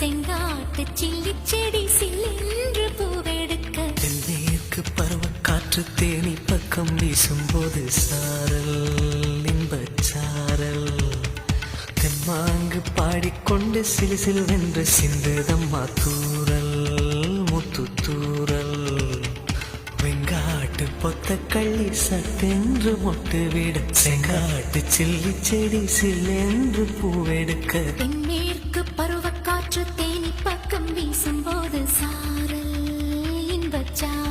செங்காட்டு chilli செடி சில்லென்று பூவெடுக்க. தென்மேற்கு பருவ காற்று தேனி பக்கம் வீசும்போது சாரல் இன்பச்சாரல் தென்மாங்கு பாடிக்கொண்டு சிலு சிலுவென்று சிந்துதம்மா தூரல். முத்துத்தூரல் வெங்காட்டு பொத்த கள்ளி சட்டென்று மொட்டு விட செங்காட்டு சில்லி செடி சில்லென்று பூவெடுக்க. 家。